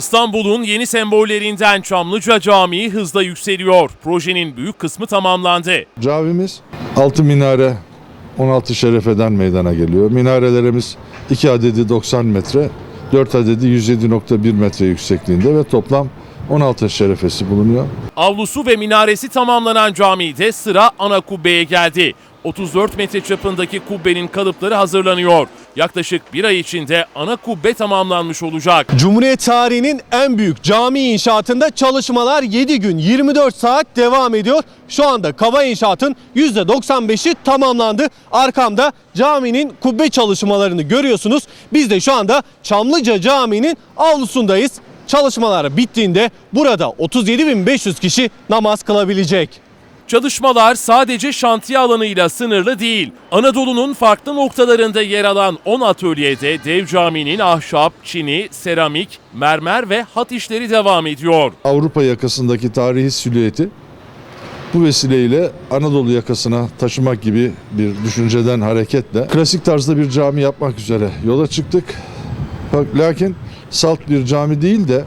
İstanbul'un yeni sembollerinden Çamlıca Camii hızla yükseliyor. Projenin büyük kısmı tamamlandı. Camimiz 6 minare 16 şerefeden meydana geliyor. Minarelerimiz 2 adedi 90 metre, 4 adedi 107.1 metre yüksekliğinde ve toplam 16 şerefesi bulunuyor. Avlusu ve minaresi tamamlanan camide sıra ana kubbeye geldi. 34 metre çapındaki kubbenin kalıpları hazırlanıyor. Yaklaşık bir ay içinde ana kubbe tamamlanmış olacak. Cumhuriyet tarihinin en büyük cami inşaatında çalışmalar 7 gün 24 saat devam ediyor. Şu anda kaba inşaatın %95'i tamamlandı. Arkamda caminin kubbe çalışmalarını görüyorsunuz. Biz de şu anda Çamlıca Camii'nin avlusundayız. Çalışmalar bittiğinde burada 37.500 kişi namaz kılabilecek. Çalışmalar sadece şantiye alanıyla sınırlı değil. Anadolu'nun farklı noktalarında yer alan 10 atölyede dev caminin ahşap, çini, seramik, mermer ve hat işleri devam ediyor. Avrupa yakasındaki tarihi silüeti bu vesileyle Anadolu yakasına taşımak gibi bir düşünceden hareketle klasik tarzda bir cami yapmak üzere yola çıktık. Lakin salt bir cami değil de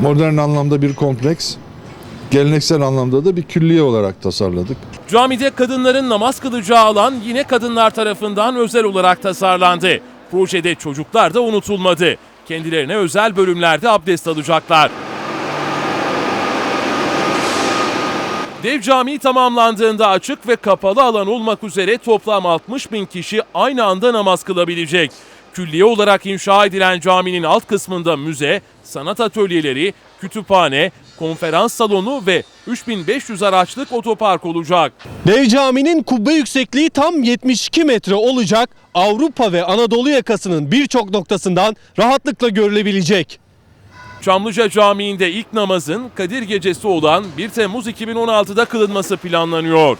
modern anlamda bir kompleks, geleneksel anlamda da bir külliye olarak tasarladık. Camide kadınların namaz kılacağı alan yine kadınlar tarafından özel olarak tasarlandı. Projede çocuklar da unutulmadı. Kendilerine özel bölümlerde abdest alacaklar. Dev cami tamamlandığında açık ve kapalı alan olmak üzere toplam 60 bin kişi aynı anda namaz kılabilecek. Külliye olarak inşa edilen caminin alt kısmında müze, sanat atölyeleri, kütüphane, konferans salonu ve 3500 araçlık otopark olacak. Dev caminin kubbe yüksekliği tam 72 metre olacak. Avrupa ve Anadolu yakasının birçok noktasından rahatlıkla görülebilecek. Çamlıca Camii'nde ilk namazın Kadir Gecesi olan 1 Temmuz 2016'da kılınması planlanıyor.